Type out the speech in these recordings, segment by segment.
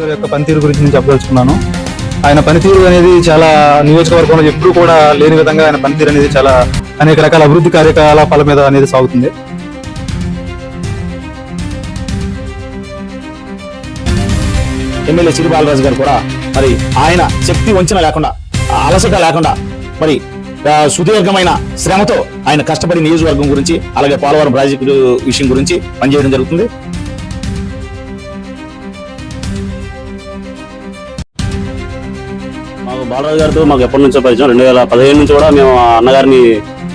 గారి యొక్క పనితీరు గురించి నేను చెప్పదలుచుకున్నాను. ఆయన పనితీరు అనేది చాలా నియోజకవర్గంలో ఎప్పుడూ కూడా లేని విధంగా ఆయన పనితీరు అనేది చాలా అనేక రకాల అభివృద్ధి కార్యకలాపాల మీద అనేది సాగుతుంది. ఎమ్మెల్యే చిరు బాలరాజు గారు కూడా మరి ఆయన శక్తి వంచన లేకుండా అలసట లేకుండా మరి సుదీర్ఘమైన శ్రమతో ఆయన కష్టపడి నియోజకవర్గం గురించి అలాగే పోలవరం ప్రాజెక్టు విషయం గురించి పనిచేయడం జరుగుతుంది. బాలరాజు గారితో మాకు ఎప్పటి నుంచో పరిచయం. రెండు వేల పదిహేను నుంచి కూడా మేము అన్నగారిని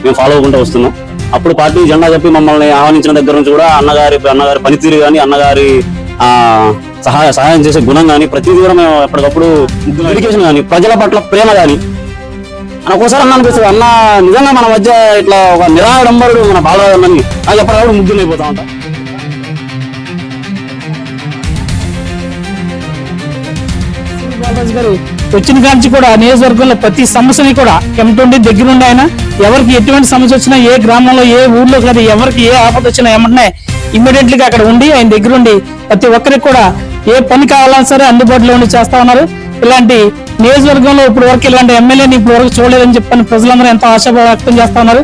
మేము ఫాలో అవ్వకుండా వస్తున్నాం. అప్పుడు పార్టీ జెండా చెప్పి మమ్మల్ని ఆహ్వానించిన దగ్గర నుంచి కూడా అన్నగారి అన్నగారి పనితీరు కానీ అన్నగారి సహాయ సహాయం చేసే గుణం కానీ ప్రతిదీ కూడా మేము ఎప్పటికప్పుడు డెడికేషన్ కానీ ప్రజల పట్ల ప్రేమ కానీ ఒకసారి అన్న అనిపిస్తుంది అన్న నిజంగా మన మధ్య ఇట్లా ఒక నిరాడంబరుడు మన బాలరాజు అన్నని నాకు ఎప్పటికప్పుడు ముగ్గులు అయిపోతా ఉంటాం. గారు వచ్చిన కాంచి కూడా నియోజకవర్గంలో ప్రతి సమస్యని కూడా కెమటుండి దగ్గరుండి ఆయన. ఎవరికి ఎటువంటి సమస్య వచ్చినా ఏ గ్రామంలో ఏ ఊర్లో లేదా ఎవరికి ఏ ఆపద వచ్చినా ఏమంటే ఇమ్మీడియట్గా అక్కడ ఉండి ఆయన దగ్గరుండి ప్రతి ఒక్కరికి కూడా ఏ పని కావాలన్నా సరే అందుబాటులో ఉండి చేస్తా ఉన్నారు. ఇలాంటి నియోజకవర్గంలో ఇప్పుడు వరకు ఇలాంటి ఎమ్మెల్యేని ఇప్పుడు వరకు చూడలేదని చెప్పని ప్రజలందరూ ఎంతో ఆశ వ్యక్తం చేస్తా ఉన్నారు.